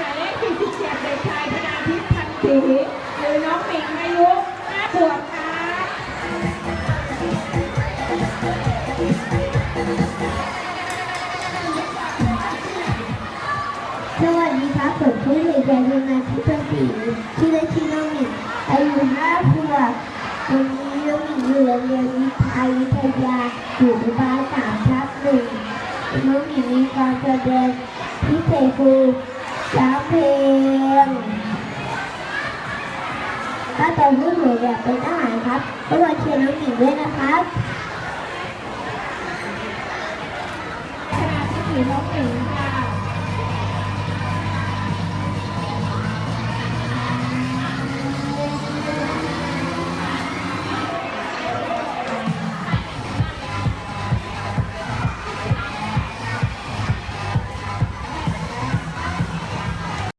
หมายเลข47เด็กชายธนาทิพย์พันธ์ศรีหรือน้องหมิงอายุ5ขวบค่ะสวัสดีครับผมชื่อเด็กชายธนาทิพย์ศรีชื่อเล่นชื่อน้องหมิงอายุห้าขวบวันนี้น้องหมิงอยู่โรงเรียนวิทยวิทยาอยู่ในบ้านสามทับหนึ่งน้องหมิงมีการแสดงพิเศษคือ ร้องเพลงถ้าตอนที่หนูอยากเป็นทหารครับก็มาเชียร์น้องหญิงด้วยนะครับธนาทิพย์หรือน้องหมิงค่ะ